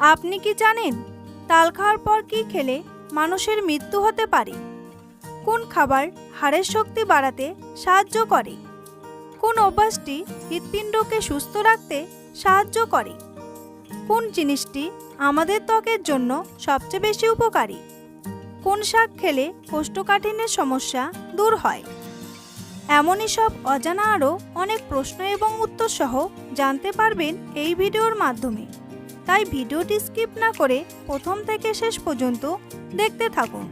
আপনি কি জানেন তাল খাওয়ার পর কি খেলে মানুষের মৃত্যু হতে পারে? কোন খাবার হাড়ের শক্তি বাড়াতে সাহায্য করে? কোন অভ্যাসটি হৃৎপিণ্ডকে সুস্থ রাখতে সাহায্য করে? কোন জিনিসটি আমাদের ত্বকের জন্য সবচেয়ে বেশি উপকারী? কোন শাক খেলে কোষ্ঠকাঠিন্যের সমস্যা দূর হয়? এমনই সব অজানা আরও অনেক প্রশ্ন এবং উত্তর সহ জানতে পারবেন এই ভিডিওর মাধ্যমে। তাই ভিডিওটি স্কিপ না করে প্রথম থেকে শেষ পর্যন্ত দেখতে থাকুন।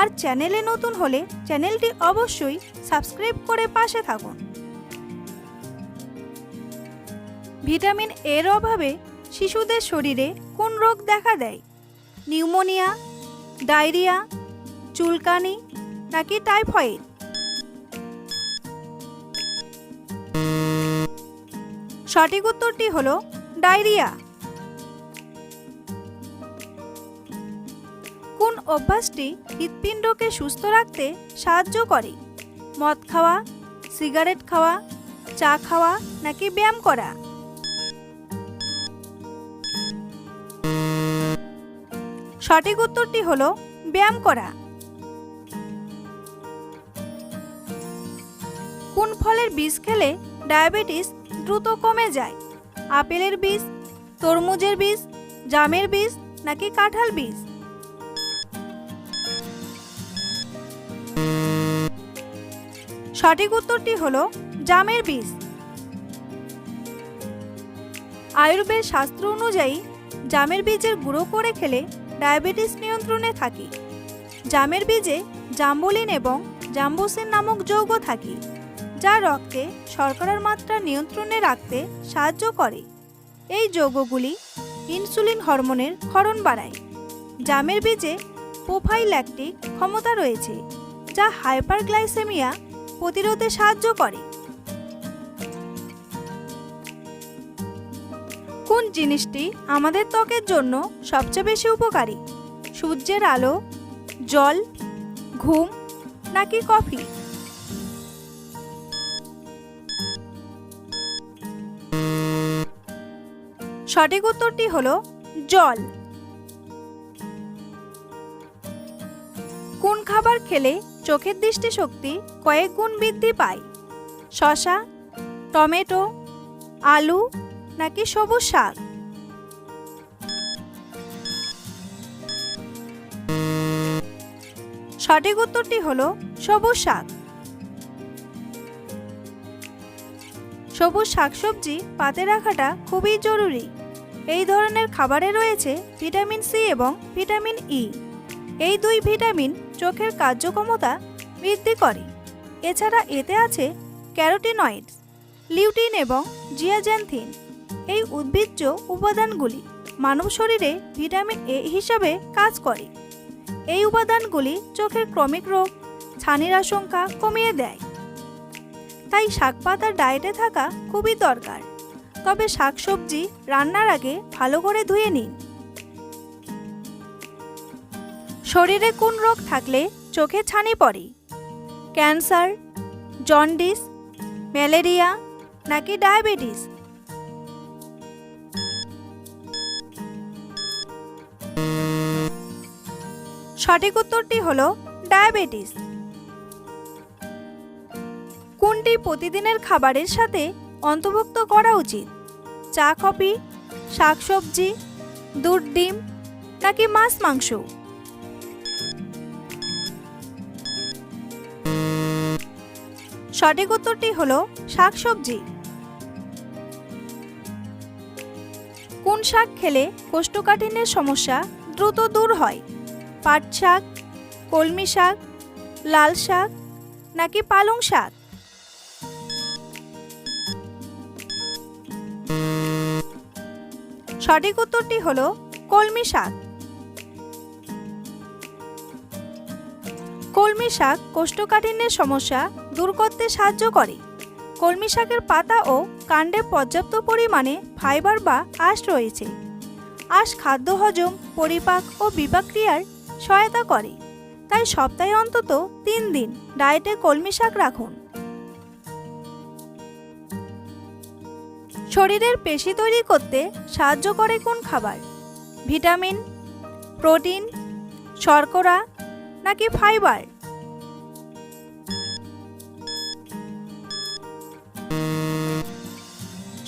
আর চ্যানেলে নতুন হলে চ্যানেলটি অবশ্যই সাবস্ক্রাইব করে পাশে থাকুন। ভিটামিন এর অভাবে শিশুদের শরীরে কোন রোগ দেখা দেয়? নিউমোনিয়া, ডায়রিয়া, চুলকানি নাকি টাইফয়েড? সঠিক উত্তরটি হলো ডায়রিয়া। কোন অভ্যাসটি হৃৎপিণ্ডকে সুস্থ রাখতে সাহায্য করে। মদ খাওয়া, সিগারেট খাওয়া, চা খাওয়া নাকি ব্যায়াম করা। সঠিক উত্তরটি হল ব্যায়াম করা। কোন ফলের বীজ খেলে ডায়াবেটিস দ্রুত কমে যায়? আপেলের বীজ, তরমুজের বীজ, জামের বীজ নাকি কাঁঠাল বীজ? সঠিক উত্তরটি হলো জামের বীজ। আয়ুর্বেদ শাস্ত্র অনুযায়ী জামের বীজের গুঁড়ো করে খেলে ডায়াবেটিস নিয়ন্ত্রণে থাকে। জামের বীজে জাম্বুলিন এবং জাম্বুসিন নামক যৌগ থাকে, যা রক্তে শর্করার মাত্রা নিয়ন্ত্রণে রাখতে সাহায্য করে। এই যৌগগুলি ইনসুলিন হরমোনের ক্ষরণ বাড়ায়। জামের বীজে প্রোফাইল্যাকটিক ক্ষমতা রয়েছে, যা হাইপারগ্লাইসেমিয়া প্রতিরোধে সাহায্য করে। কোন জিনিসটি আমাদের ত্বকের জন্য সবচেয়ে বেশি উপকারী? সূর্যের আলো, জল, ঘুম, নাকি কফি? সঠিক উত্তরটি হলো জল। খাবার খেলে চোখের দৃষ্টিশক্তি কয়েক গুণ বৃদ্ধি পায়। শশা টমেটো, আলু নাকি সবুজ শাক? সঠিক উত্তরটি হল সবুজ শাক। সবুজ শাকসবজি পাতে রাখাটা খুবই জরুরি। এই ধরনের খাবারে রয়েছে ভিটামিন সি এবং ভিটামিন ই। এই দুই ভিটামিন চোখের কার্যক্ষমতা বৃদ্ধি করে। এছাড়া এতে আছে ক্যারোটিনয়েডস লিউটিন এবং জিয়াজ্যান্থিন এই উদ্ভিজ্জ উপাদানগুলি মানব শরীরে ভিটামিন এ হিসাবে কাজ করে। এই উপাদানগুলি চোখের ক্রমিক রোগ, ছানির আশঙ্কা কমিয়ে দেয়। তাই শাক পাতার ডায়েটে থাকা খুবই দরকার। তবে শাকসবজি রান্নার আগে ভালো করে ধুয়ে নিন। শরীরে কোন রোগ থাকলে চোখে ছানি পড়ে? ক্যান্সার, জন্ডিস, ম্যালেরিয়া নাকি ডায়াবেটিস? সঠিক উত্তরটি হল ডায়াবেটিস। কোনটি প্রতিদিনের খাবারের সাথে অন্তর্ভুক্ত করা উচিত? চা, কফি, শাকসবজি, দুধ, ডিম নাকি মাছ, মাংস? সঠিক উত্তরটি হলো শাকসবজি। কোন শাক খেলে কোষ্ঠকাঠিন্যের সমস্যা দ্রুত দূর হয়? পাট শাক, কলমি শাক, লাল শাক নাকি পালং শাক? সঠিক উত্তরটি হল কলমি শাক। কলমি শাক কোষ্ঠকাঠিন্যের সমস্যা দূর করতে সাহায্য করে। কলমি শাকের পাতা ও কাণ্ডে পর্যাপ্ত পরিমাণে ফাইবার বা আঁশ রয়েছে। আঁশ খাদ্য হজম, পরিপাক ও বিপাক ক্রিয়ার সহায়তা করে। তাই সপ্তাহে অন্তত তিন দিন ডায়েটে কলমি শাক রাখুন। শরীরের পেশি তৈরি করতে সাহায্য করে কোন খাবার? ভিটামিন, প্রোটিন, শর্করা নাকি ফাইবার?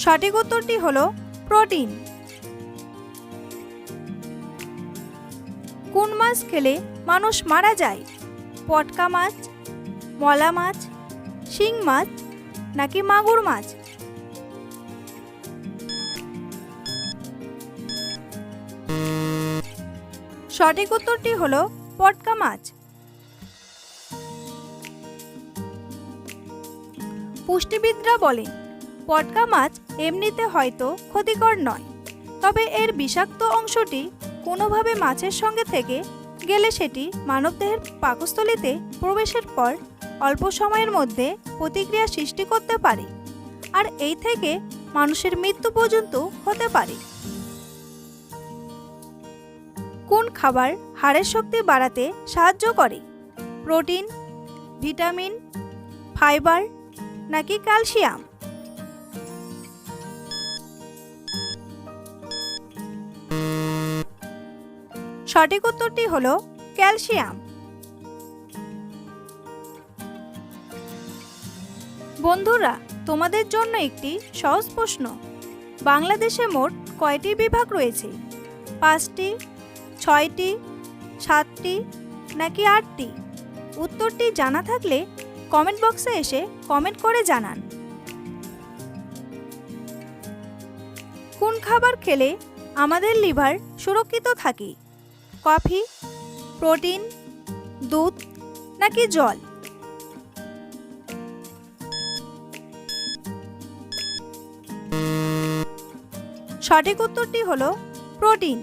সঠিক উত্তরটি হলো প্রোটিন। কোন মাছ খেলে মানুষ মারা যায়? পটকা মাছ, মলা মাছ, শিং মাছ, নাকি মাগুর মাছ? সঠিক উত্তরটি হলো পটকা মাছ। পুষ্টিবিদরা বলেন, পটকা মাছ এমনিতে হয়তো ক্ষতিকর নয়। তবে এর বিষাক্ত অংশটি কোনোভাবে মাছের সঙ্গে থেকে গেলে সেটি মানবদেহের পাকস্থলীতে প্রবেশের পর অল্প সময়ের মধ্যে প্রতিক্রিয়া সৃষ্টি করতে পারে, আর এই থেকে মানুষের মৃত্যু পর্যন্ত হতে পারে। কোন খাবার হাড়ের শক্তি বাড়াতে সাহায্য করে? প্রোটিন, ভিটামিন, ফাইবার নাকি ক্যালসিয়াম? সঠিক উত্তরটি হল ক্যালসিয়াম। বন্ধুরা, তোমাদের জন্য একটি সহজ প্রশ্ন। বাংলাদেশে মোট কয়টি বিভাগ রয়েছে? পাঁচটি, ছয়টি, সাতটি, নাকি আটটি? উত্তরটি জানা থাকলে কমেন্ট বক্সে এসে কমেন্ট করে জানান। কোন খাবার খেলে আমাদের লিভার সুরক্ষিত থাকে? কফি, প্রোটিন, দুধ নাকি জল? সঠিক উত্তরটি হলো প্রোটিন।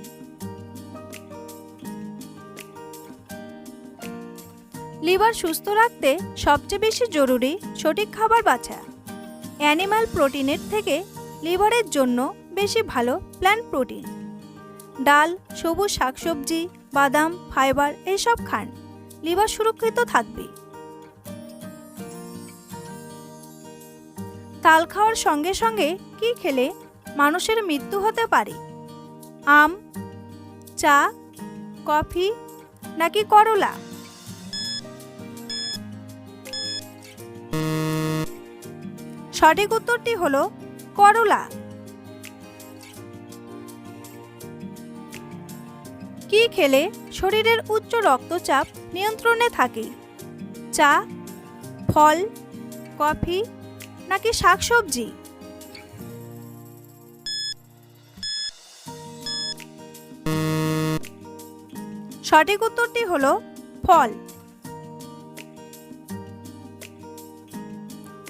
লিভার সুস্থ রাখতে সবচেয়ে বেশি জরুরি সঠিক খাবার বাছা। অ্যানিমাল প্রোটিনের থেকে লিভারের জন্য বেশি ভালো প্ল্যান্ট প্রোটিন। ডাল, সবুজ শাকসবজি, বাদাম, ফাইবার এসব খান। লিভার সুরক্ষিত থাকবে। তাল খাওয়ার সঙ্গে সঙ্গে কি খেলে মানুষের মৃত্যু হতে পারে? আম, চা, কফি নাকি করলা? সঠিক উত্তরটি হলো করলা। কি খেলে শরীরের উচ্চ রক্তচাপ নিয়ন্ত্রণে থাকে চা, ফল, কফি নাকি শাকসবজি? সঠিক উত্তরটি হলো ফল।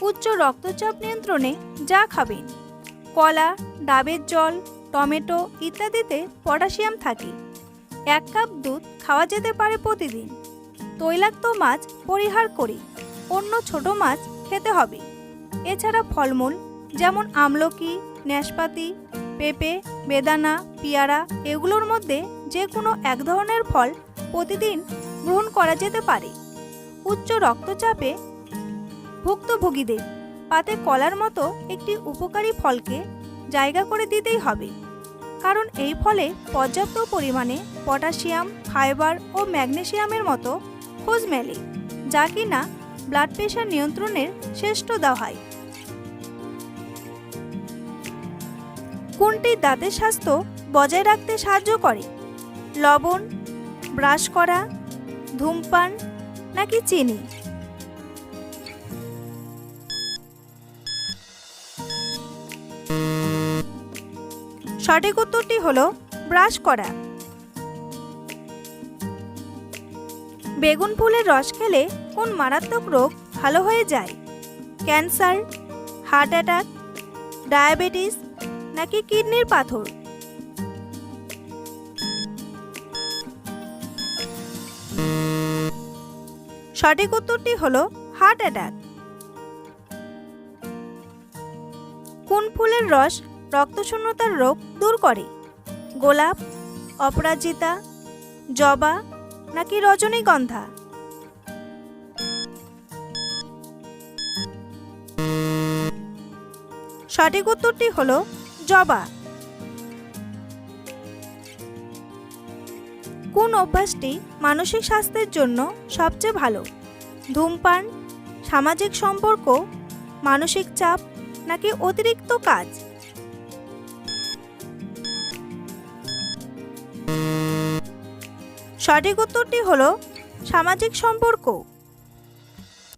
উচ্চ রক্তচাপ নিয়ন্ত্রণে যা খাবেন, কলা, ডাবের জল, টমেটো ইত্যাদিতে পটাশিয়াম থাকে। এক কাপ দুধ খাওয়া যেতে পারে প্রতিদিন। তৈলাক্ত মাছ পরিহার করে, অন্য ছোট মাছ খেতে হবে। এছাড়া ফলমূল, যেমন আমলকি নাশপাতি পেঁপে, বেদানা, পেয়ারা, এগুলোর মধ্যে যে কোনো এক ধরনের ফল প্রতিদিন গ্রহণ করা যেতে পারে। উচ্চ রক্তচাপে ভুক্তভোগীদের পাতে কলার মতো একটি উপকারী ফলকে জায়গা করে দিতেই হবে। কারণ এই ফলে পর্যাপ্ত পরিমাণে পটাশিয়াম, ফাইবার ও ম্যাগনেশিয়ামের মতো খোঁজ মেলে, যা কিনা ব্লাড প্রেশার নিয়ন্ত্রণের শ্রেষ্ঠ দাওয়াই কোনটি দাঁতের স্বাস্থ্য বজায় রাখতে সাহায্য করে? লবণ, ব্রাশ করা, ধূমপান, নাকি চিনি? সঠিক উত্তরটি হলো ব্রাশ করা। বেগুন ফুলের রস খেলে কোন মারাত্মক রোগ ভালো হয়ে যায়? ক্যান্সার, হার্ট অ্যাটাক, ডায়াবেটিস নাকি কিডনির পাথর? সঠিক উত্তরটি হলো হার্ট অ্যাটাক। কোন ফুলের রস রক্তশূন্যতার রোগ দূর করে। গোলাপ, অপরাজিতা, জবা নাকি রজনীগন্ধা? সঠিক উত্তরটি হলো জবা। কোন অভ্যাসটি মানসিক স্বাস্থ্যের জন্য সবচেয়ে ভালো? ধূমপান, সামাজিক সম্পর্ক, মানসিক চাপ নাকি অতিরিক্ত কাজ? সঠিক উত্তরটি হলো সামাজিক সম্পর্ক।